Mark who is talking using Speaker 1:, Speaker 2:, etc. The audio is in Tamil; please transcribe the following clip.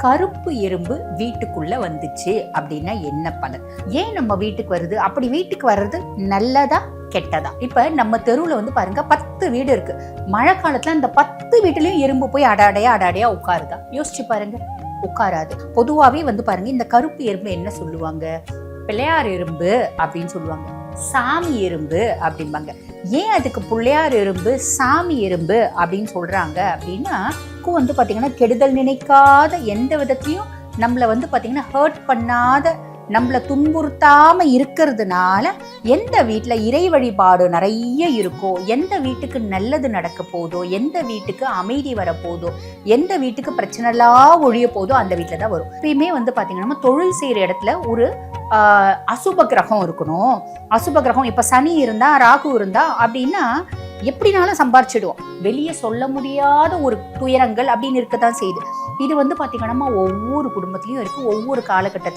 Speaker 1: கருப்பு எறும்பு வீட்டுக்குள்ள வந்துச்சு அப்படின்னா என்ன பலன்? ஏன் நம்ம வீட்டுக்கு வருது? அப்படி வீட்டுக்கு வர்றது நல்லதா கெட்டதா? இப்ப நம்ம தெருவுல வந்து பாருங்க பத்து வீடு இருக்கு. மழை காலத்துல அந்த பத்து வீட்டுலயும் எறும்பு போய் அடாடையா அடாடையா உட்காருதா? யோசிச்சு பாருங்க. உட்காராது. பொதுவாவே வந்து பாருங்க இந்த கருப்பு எறும்பு என்ன சொல்லுவாங்க? பிள்ளையார் எறும்பு அப்படின்னு சொல்லுவாங்க. சாமி எறும்பு அப்படிம்பாங்க. ஏன் அதுக்கு பிள்ளையார் எறும்பு சாமி எறும்பு அப்படின்னு சொல்றாங்க அப்படின்னா கு வந்து பார்த்திங்கன்னா கெடுதல் நினைக்காத எந்த விதத்தையும் நம்மளை வந்து பாத்தீங்கன்னா ஹர்ட் பண்ணாத நம்மளை துன்புறுத்தாம இருக்கிறதுனால எந்த வீட்டில் இறை வழிபாடு நிறைய இருக்கோ எந்த வீட்டுக்கு நல்லது நடக்க போதோ எந்த வீட்டுக்கு அமைதி வர போதோ எந்த வீட்டுக்கு பிரச்சனைலாம் ஒழிய போதோ அந்த வீட்டில் தான் வரும். எப்பயுமே வந்து பாத்தீங்கன்னா நம்ம தொழில் செய்யற இடத்துல ஒரு அசுப கிரகம் இருக்கணும். அசுப கிரகம் இப்போ சனி இருந்தா ராகு இருந்தா அப்படின்னா எப்படினாலும் சம்பாரிச்சிடுவோம். வெளியே சொல்ல முடியாத ஒரு துயரங்கள் அப்படின்னு இருக்கத்தான் செய்யுது. இது வந்து பாத்தீங்கன்னா ஒவ்வொரு குடும்பத்திலையும் இருக்குது ஒவ்வொரு காலகட்டத்திலும்